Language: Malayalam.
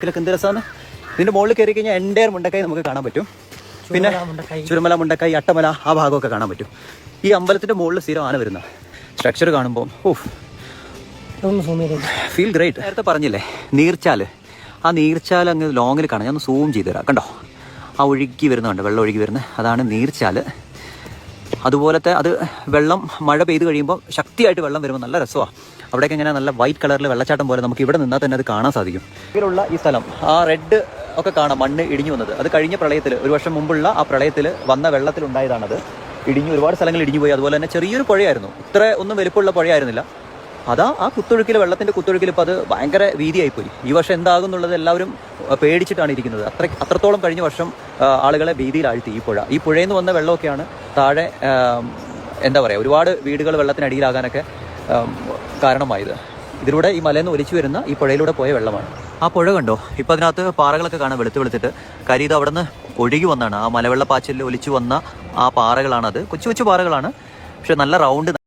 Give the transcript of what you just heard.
ഇതിലൊക്കെ എന്ത് രസമാണ്? ഇതിന്റെ മുകളിൽ കയറി കഴിഞ്ഞാൽ എന്റെ മുണ്ടക്കായി നമുക്ക് കാണാൻ പറ്റും. പിന്നെ ചുരുമല മുണ്ടക്കായി അട്ടമല ആ ഭാഗമൊക്കെ കാണാൻ പറ്റും. ഈ അമ്പലത്തിന്റെ മുകളിൽ സ്ഥിരം ആന വരുന്ന സ്ട്രക്ചർ കാണുമ്പോൾ ഫീൽ ഗ്രേറ്റ് നേരത്തെ പറഞ്ഞില്ലേ നീർച്ചാൽ. ആ നീർച്ചാൽ അങ്ങ് ലോങ്ങിൽ കാണാം. ഞാൻ ഒന്ന് സൂം ചെയ്ത് തരാം. കണ്ടോ? ആ ഒഴുകി വരുന്നുണ്ട് വെള്ളം ഒഴുകി വരുന്നത്? അതാണ് നീർച്ചാൽ. അതുപോലത്തെ അത് വെള്ളം മഴ പെയ്ത് കഴിയുമ്പോൾ ശക്തിയായിട്ട് വെള്ളം വരുമ്പോൾ നല്ല രസമാണ് അവിടേക്ക് ഇങ്ങനെ നല്ല വൈറ്റ് കളറിൽ വെള്ളച്ചാട്ടം പോലെ നമുക്ക് ഇവിടെ നിന്നാൽ തന്നെ അത് കാണാൻ സാധിക്കും. ഇതിലുള്ള ഈ സ്ഥലം ആ റെഡ് ഒക്കെ കാണാം മണ്ണ് ഇടിഞ്ഞു വന്നത്. അത് കഴിഞ്ഞ പ്രളയത്തിൽ ഒരു വർഷം മുമ്പുള്ള ആ പ്രളയത്തിൽ വന്ന വെള്ളത്തിലുണ്ടായതാണത്. ഇടിഞ്ഞു ഒരുപാട് സ്ഥലങ്ങൾ ഇടിഞ്ഞു പോയി. അതുപോലെ തന്നെ ചെറിയൊരു പുഴയായിരുന്നു. ഇത്ര ഒന്നും വലിപ്പമുള്ള പുഴയായിരുന്നില്ല. അതാ ആ കുത്തൊഴുക്കിൽ വെള്ളത്തിന്റെ കുത്തൊഴുക്കിൽ ഇപ്പോൾ അത് ഭയങ്കര വീതിയായിപ്പോയി. ഈ വർഷം എന്താകും എന്നുള്ളത് എല്ലാവരും പേടിച്ചിട്ടാണ് ഇരിക്കുന്നത്. അത്ര അത്രത്തോളം കഴിഞ്ഞ വർഷം ആളുകളെ ഭീതിയിലാഴ്ത്തി ഈ പുഴ. ഈ പുഴയിൽ നിന്ന് വന്ന വെള്ളമൊക്കെയാണ് താഴെ എന്താ പറയുക ഒരുപാട് വീടുകൾ വെള്ളത്തിനടിയിലാകാനൊക്കെ കാരണമായത്. ഇതിലൂടെ ഈ മലയിൽ നിന്ന് ഒലിച്ചു വരുന്ന ഈ പുഴയിലൂടെ പോയ വെള്ളമാണ്. ആ പുഴ കണ്ടോ? ഇപ്പം അതിനകത്ത് പാറകളൊക്കെ കാണാൻ വെളുത്ത് വെളുത്തിട്ട് കാര്യം ഇത് അവിടെ നിന്ന് ഒഴുകി വന്നാണ്. ആ മലവെള്ള മലവെള്ളപ്പാച്ചിലിൽ ഒലിച്ചു വന്ന ആ പാറകളാണത്. കൊച്ചു കൊച്ചു പാറകളാണ്. പക്ഷെ നല്ല റൗണ്ട്